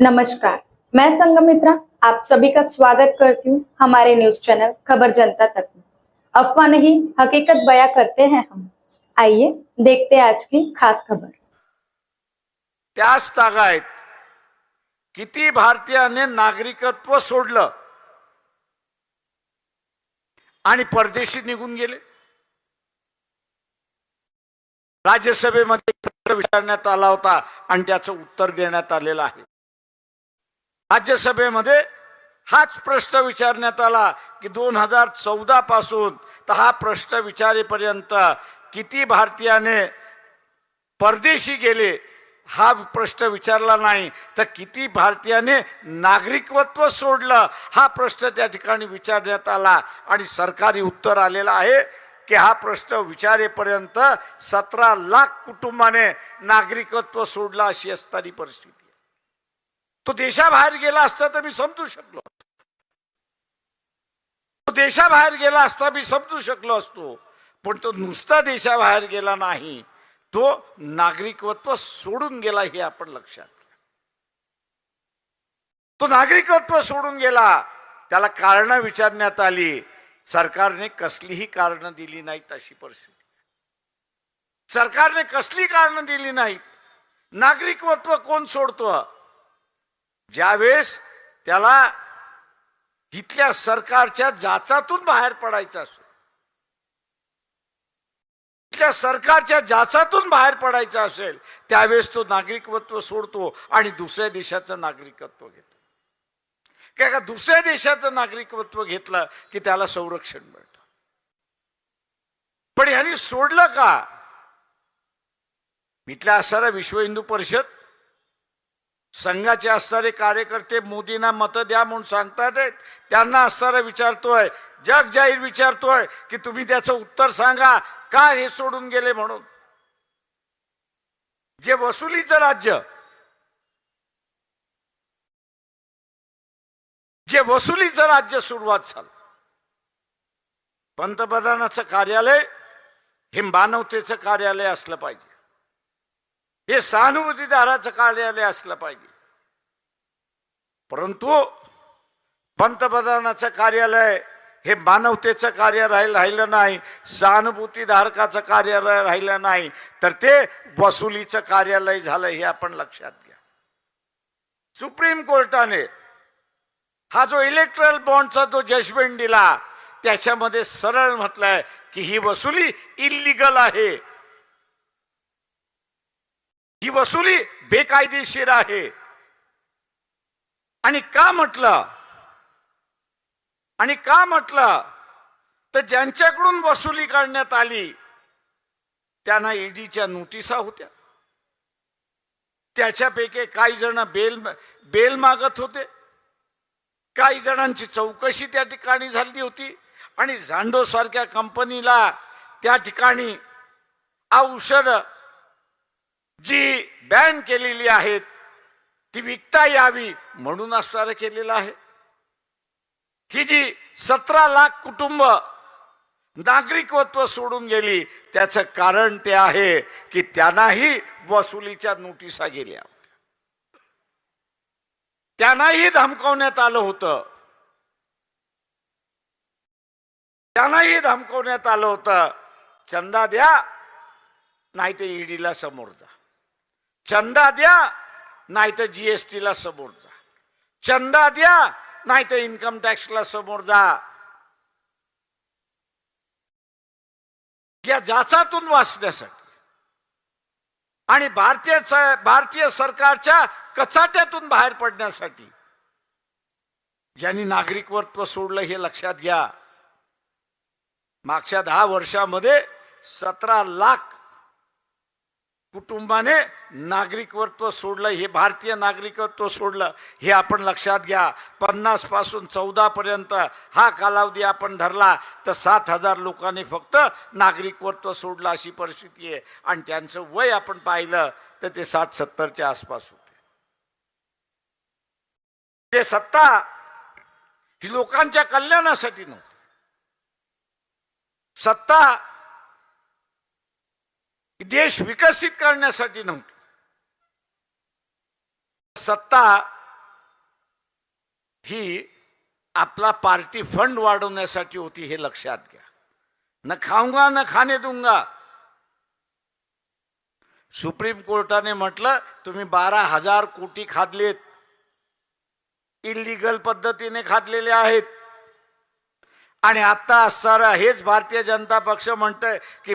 नमस्कार. मैं संगमित्रा आप सभी का स्वागत करती हूँ हमारे न्यूज चैनल खबर जनता तक में। अफवाह नहीं हकीकत बयां करते हैं हम। आइए देखते हैं आज की खास खबर। त्याच तागायत किती भारतीयाने नागरिकत्व सोडलं आणि परदेशी निघून गेले? राज्यसभेमध्ये विचारण्यात आला होता आणि त्याचं उत्तर देण्यात आलेलं आहे. राज्यसभेमध्ये हाच प्रश्न विचारण्यात आला की दोन हजार चौदा पासून तर हा प्रश्न विचारेपर्यंत किती भारतीयाने परदेशी गेले हा प्रश्न विचारला नाही. तर किती भारतीयाने नागरिकत्व सोडलं हा प्रश्न त्या ठिकाणी विचारण्यात आला आणि सरकारी उत्तर आलेलं आहे की हा प्रश्न विचारेपर्यंत सतरा लाख कुटुंबाने नागरिकत्व सोडलं अशी असणारी परिस्थिती. तो देशाबाहेर गेला असता तर मी समजू शकलो तो देशाबाहेर गेला असता मी समजू शकलो असतो. पण तो नुसता देशाबाहेर गेला नाही. तो नागरिकत्व सोडून गेला हे आपण लक्षात तो नागरिकत्व सोडून गेला. त्याला कारण विचारण्यात आली. सरकारने कसलीही कारण दिली नाहीत अशी परिस्थिती. सरकारने कसली कारण दिली नाहीत? नागरिकत्व कोण सोडतो? ज्यावेळेस त्याला इथल्या सरकारच्या जाचातून बाहेर पडायचं असतो. इथल्या सरकारच्या जाचातून बाहेर पडायचं असेल त्यावेळेस तो नागरिकत्व सोडतो आणि दुसऱ्या देशाचं नागरिकत्व घेतो. काय का दुसऱ्या देशाचं नागरिकत्व घेतलं की त्याला संरक्षण मिळतं. पण ह्यांनी सोडलं का? इथल्या असणारा विश्व हिंदू परिषद संघाचे असणारे कार्यकर्ते मोदींना मतं द्या म्हणून सांगतात आहेत त्यांना असणारा विचारतोय. जग जाहीर विचारतोय की तुम्ही त्याचं उत्तर सांगा. का हे सोडून गेले म्हणून? जे वसुलीचं राज्य जे वसुलीचं राज्य सुरुवात झालं. पंतप्रधानाचं कार्यालय हे मानवतेचं कार्यालय असलं पाहिजे. हे सहानुभूतीदाराचं कार्यालय असलं पाहिजे. परंतु पंतप्रधानाचं कार्यालय हे मानवतेचं कार्य राहिलं राहिलं नाही सहानुभूतीधारकाचं कार्यालय राहिलं नाही तर ते वसुलीचं कार्यालय झालं हे आपण लक्षात घ्या. सुप्रीम कोर्टाने हा जो इलेक्ट्रल बॉन्डचा जो जजमेंट दिला त्याच्यामध्ये सरळ म्हटलंय की ही वसुली इलिगल आहे. ही वसुली बेकायदेशीर आहे. आणि का म्हटलं? आणि का म्हटलं? तर ज्यांच्याकडून वसुली काढण्यात आली त्यांना ईडीच्या नोटिसा होत्या. त्याच्यापैकी काही जण बेल बेल मागत होते. काही जणांची चौकशी त्या ठिकाणी झाली होती. आणि झांडोसारख्या कंपनीला त्या ठिकाणी औषध जी बॅन केलेली आहेत ती विकता यावी म्हणून असणारं केलेलं आहे. ही जी सतरा लाख कुटुंब नागरिकत्व सोडून गेली त्याचं कारण ते आहे की त्यांनाही वसुलीच्या नोटिसा गेल्या होत्या. त्यांनाही धमकवण्यात आलं होतं. त्यांनाही धमकवण्यात आलं होतं. चंदा द्या नाही ते ईडीला समोर जा. चंदा द्या नाही तर जीएसटीला समोर जा. चंदा द्या नाही तर इन्कम टॅक्सला समोर जा. या जाचातून वाचण्यासाठी. आणि भारतीय भारतीय सरकारच्या कचाट्यातून बाहेर पडण्यासाठी यांनी नागरिकत्व सोडलं हे लक्षात घ्या. मागच्या दहा वर्षामध्ये सतरा लाख कुटुंबाने नागरिकत्व सोडलं हे भारतीय नागरिकत्व सोडलं हे आपण लक्षात घ्या. पन्नासपासून चौदापर्यंत हा कालावधी आपण धरला तर सात हजार लोकांनी फक्त नागरिकत्व सोडलं अशी परिस्थिती आहे. आणि त्यांचं वय आपण पाहिलं तर ते साठ सत्तरच्या आसपास होते. ते सत्ता ही लोकांच्या कल्याणासाठी नव्हती. सत्ता देश विकसित करण्यासाठी नव्हती. सत्ता ही आपला पार्टी फंड वाढवण्यासाठी होती हे लक्षात घ्या. न खाऊंगा न खाणे दूंगा. सुप्रीम कोर्टाने म्हटलं तुम्ही बारा हजार कोटी खादलेत. इलिगल पद्धतीने खादलेले आहेत. आणि आता सारा हेच भारतीय जनता पक्ष म्हणतंय की